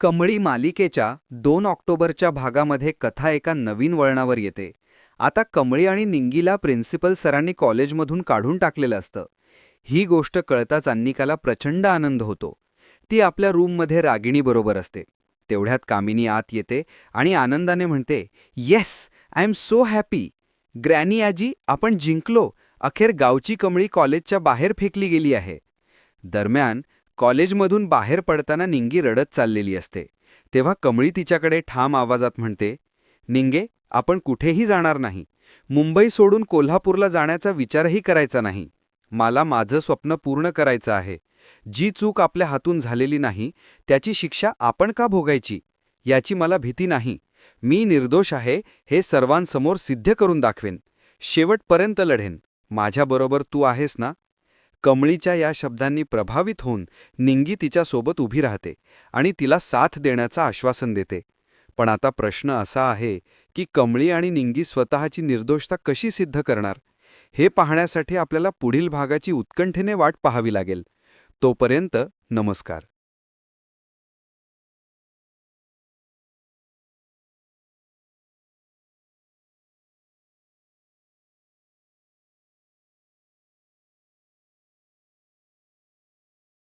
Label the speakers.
Speaker 1: कमळी मालिकेच्या दोन ऑक्टोबरच्या भागामध्ये कथा एका नवीन वळणावर येते. आता कमळी आणि निंगीला प्रिन्सिपल सरांनी कॉलेजमधून काढून टाकलेलं असतं. ही गोष्ट कळताच अन्निकाला प्रचंड आनंद होतो. ती आपल्या रूममध्ये रागिणीबरोबर असते. तेवढ्यात कामिनी आत येते आणि आनंदाने म्हणते yes I am so happy. Granny आजी आपण जिंकलो. अखेर गावची कमळी कॉलेजच्या बाहेर फेकली गेली आहे. दरम्यान कॉलेजमधून बाहेर पडताना निंगी रडत चाललेली असते. तेव्हा कमळी तिच्याकडे ठाम आवाजात म्हणते निंगे आपण कुठेही जाणार नाही. मुंबई सोडून कोल्हापूरला जाण्याचा विचारही करायचा नाही. मला माझं स्वप्न पूर्ण करायचं आहे. जी चूक आपल्या हातून झालेली नाही त्याची शिक्षा आपण का भोगायची? याची मला भीती नाही. मी निर्दोष आहे हे सर्वांसमोर सिद्ध करून दाखवेन. शेवटपर्यंत लढेन. माझ्याबरोबर तू आहेस ना? कमळीच्या या शब्दांनी प्रभावित होऊन निंगी तिच्यासोबत उभी राहते आणि तिला साथ देण्याचं आश्वासन देते. पण आता प्रश्न असा आहे की कमळी आणि निंगी स्वतःची निर्दोषता कशी सिद्ध करणार? हे पाहण्यासाठी आपल्याला पुढील भागाची उत्कंठेने वाट पाहावी लागेल. तोपर्यंत नमस्कार.